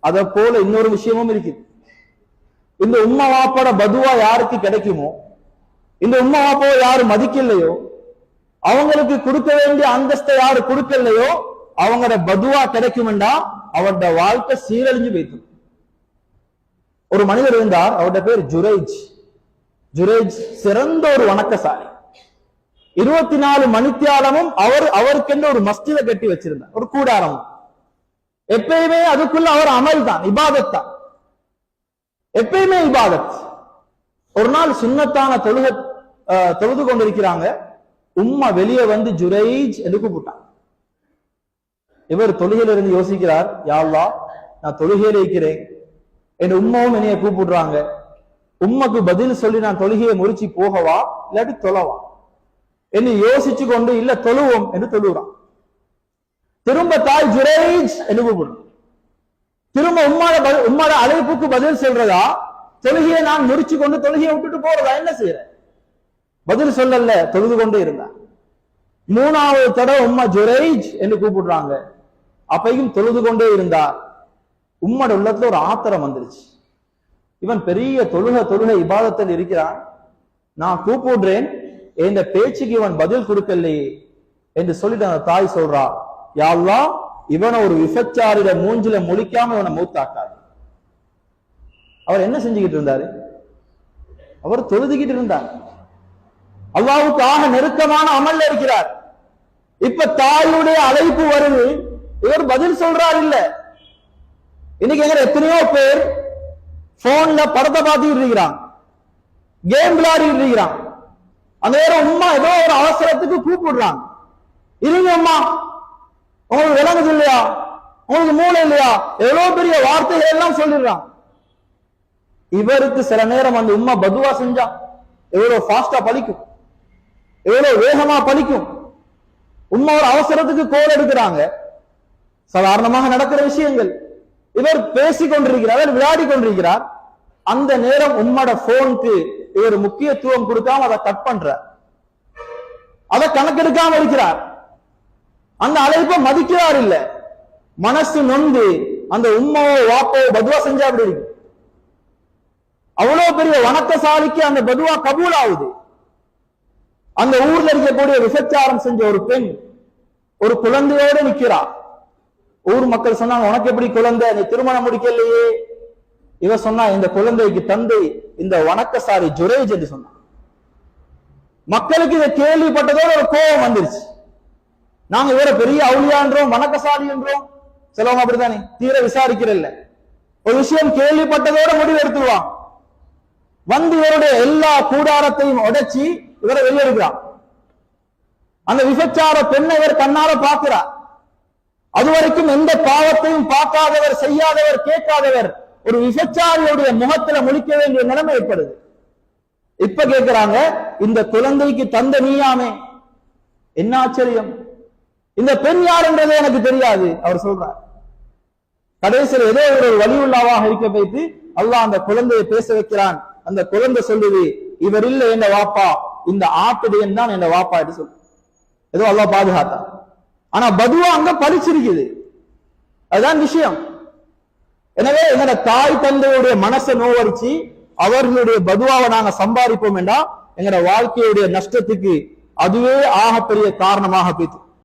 அத போல இன்னொரு விஷயமும் இருக்கு. இந்த உம்மா வாப்போட பதுவா யாருக்கு கிடைக்குமோ இந்த உம்மா வாப்பாவை யாரு மதிக்கலையோ அவங்களுக்கு கொடுக்க வேண்டிய அந்தஸ்தை யாரு கொடுக்கலையோ அவங்களோட பதுவா கிடைக்கும்டா அவரோட வாழ்க்கை சீரழிஞ்சு போயிட்டு ஒரு மனிதர் இருந்தார் அவருடைய பேர் ஜுரேஜ். ஜுரேஜ் சிறந்த ஒரு வணக்கசாலி. இருபத்தி நாலு மணித்தியாலமும் அவர் அவருக்கென்று ஒரு மஸ்ஜிதை கட்டி வச்சிருந்தார். ஒரு கூடாரம். எப்பயுமே அதுக்குள்ள அவர் அமல் தான் இபாதத் தான் எப்பயுமே இபாதத். ஒரு நாள் சுண்ணத்தான தொழுக அஹ், தொழுது கொண்டிருக்கிறாங்க. உம்மா வெளியே வந்து ஜுரைஜ் என்று கூப்பிட்டான் இவர் தொழுகையில இருந்து யோசிக்கிறார் யா நான் தொழுகையில இருக்கிறேன். என் உம்மாவும் என்னைய கூப்பிடுறாங்க. உம்மக்கு பதில் சொல்லி நான் தொழுகையை முறிச்சு போகவா இல்லாட்டி தொலவா என்று யோசிச்சு கொண்டு இல்ல தொழுவோம் என்று தொழுகிறான் திரும்ப தாய் ஜுரேஜ் என்று கூப்பிடும். திரும்ப உம்மாட பதில் உம்மாட அழைப்புக்கு பதில் சொல்றதா? தொழுகையை நான் முறிச்சு கொண்டு தொழுகையை விட்டுட்டு போறதா? என்ன செய்யற பதில் சொல்லல தொழுது கொண்டே இருந்தார் மூணாவது தடவை உம்மா ஜுரேஜ் என்று கூப்பிடுறாங்க. அப்பையும் தொழுது கொண்டே இருந்தார் உம்மோட உள்ளத்துல ஒரு ஆத்திரம் வந்துருச்சு. இவன் பெரிய தொழுக தொழுக இபாதத்தில் இருக்கிறான். நான் கூப்பிடுறேன் இந்த பேச்சுக்கு இவன் பதில் கொடுக்கலையே என்று சொல்லிட்டு அந்த தாய் சொல்றா. யாழ்லா இவனை ஒரு விபச்சாரிட மூஞ்சில முழிக்காம இவனை மூத்தாக்காது. அவர் என்ன செஞ்சுக்கிட்டு இருந்தாரு? அவர் தொழுதுகிட்டு இருந்தார். அல்லாவுக்கு ஆக நெருக்கமான அமல்ல இருக்கிறார். இப்ப தாயுடைய அழைப்பு வருது. இவர் பதில் சொல்றார் இல்ல. இன்னைக்கு எங்க எத்தனையோ பேர் போன்ல படத்தை பார்த்துக்கிட்டு இருக்கிறான். கேம் விளையாடிட்டு இருக்கிறான். அந்த நேரம் உம்மா ஏதோ ஒரு அவசரத்துக்கு கூப்பிடுறான். இருங்க அம்மா. உங்களுக்கு விளங்குது இல்லையா? உங்களுக்கு மூளை இல்லையா? எவ்வளவு பெரிய வார்த்தைகள் எல்லாம் சொல்லிடுறான். இவருக்கு சில நேரம் அந்த உம்மா பதுவா செஞ்சா எவ்வளவு ஃபாஸ்டா பலிக்கும் எவ்வளவு வேகமா பலிக்கும் உம்மா ஒரு அவசரத்துக்கு கோல் எடுக்கிறாங்க. சாதாரணமாக நடக்கிற விஷயங்கள். இவர் பேசிக் கொண்டிருக்கிறார் விளையாடி கொண்டிருக்கிறார். அந்த நேரம் உம்மோட போனுக்கு இவர் முக்கியத்துவம் கொடுக்காம அதை கட் பண்ற அதை கணக்கெடுக்காம இருக்கிறார். அந்த அழைப்பை மதிக்கிறார் இல்ல. மனசு நொந்து அந்த உம்மாவோ வாப்போ பதுவா செஞ்சா அப்படி இருக்கு? அவ்வளவு பெரிய வணக்கசாலிக்கு அந்த பதுவா கபூல் ஆகுது அந்த ஊர்ல இருக்கக்கூடிய விசச்சாரம் செஞ்ச ஒரு பெண் ஒரு குழந்தையோட நிக்கிறா. ஊர் மக்கள் சொன்னாங்க உனக்கு எப்படி குழந்தை? நீ திருமணம் முடிக்கலையே. இவ சொன்னா இந்த குழந்தைக்கு தந்தை இந்த வணக்கசாரி ஜுரேஜ் என்று சொன்னான் மக்களுக்கு இதை கேள்விப்பட்டதோட ஒரு கோபம் வந்துருச்சு. நாங்க இவரை பெரிய அவுளியான்றோம் வணக்கசாலி என்றோம். சிலவங்க அப்படித்தானே? தீர விசாரிக்கிறல்ல. ஒரு விஷயம் கேள்விப்பட்டதோட முடிவு எடுத்துருவான். வந்து இவருடைய எல்லா கூடாரத்தையும் உடைச்சி இவரை வெளியெடுக்கிறான். அந்த விபச்சார பெண்ணை இவர் கண்ணால பார்க்கிறார். அதுவரைக்கும் எந்த பாவத்தையும் பார்க்காதவர் செய்யாதவர் கேட்காதவர் ஒரு விபச்சாரியுடைய முகத்துல முழிக்க வேண்டிய நிலைமை ஏற்படுது. இப்ப கேட்கிறாங்க இந்த குழந்தைக்கு தந்த நீயாமே. என்ன ஆச்சரியம்? இந்த பெண் யாருன்றதே எனக்கு தெரியாது அவர் சொல்றார். கடைசியில் ஏதோ ஒரு வழி உள்ளாவாக இருக்க வைத்து அல்லாஹ் அந்த குழந்தையை பேச வைக்கிறான். அந்த குழந்தை சொல்லுது இவர் இல்ல என்ன வாப்பா இந்த ஆட்டுடையன் தான் என்ன வாப்பா என்று சொல்லு. ஏதோ அல்லா பாதுகாத்தான் ஆனா பதுவா அங்க பறிச்சிருக்குது அதுதான் விஷயம். எனவே எங்களோட தாய் தந்தையுடைய மனசை நோவரிச்சு அவர்களுடைய பதுவாவை நாங்க சம்பாதிப்போம் என்றா எங்களோட வாழ்க்கையுடைய நஷ்டத்துக்கு அதுவே ஆகப்பெரிய காரணமாக போயிட்டு.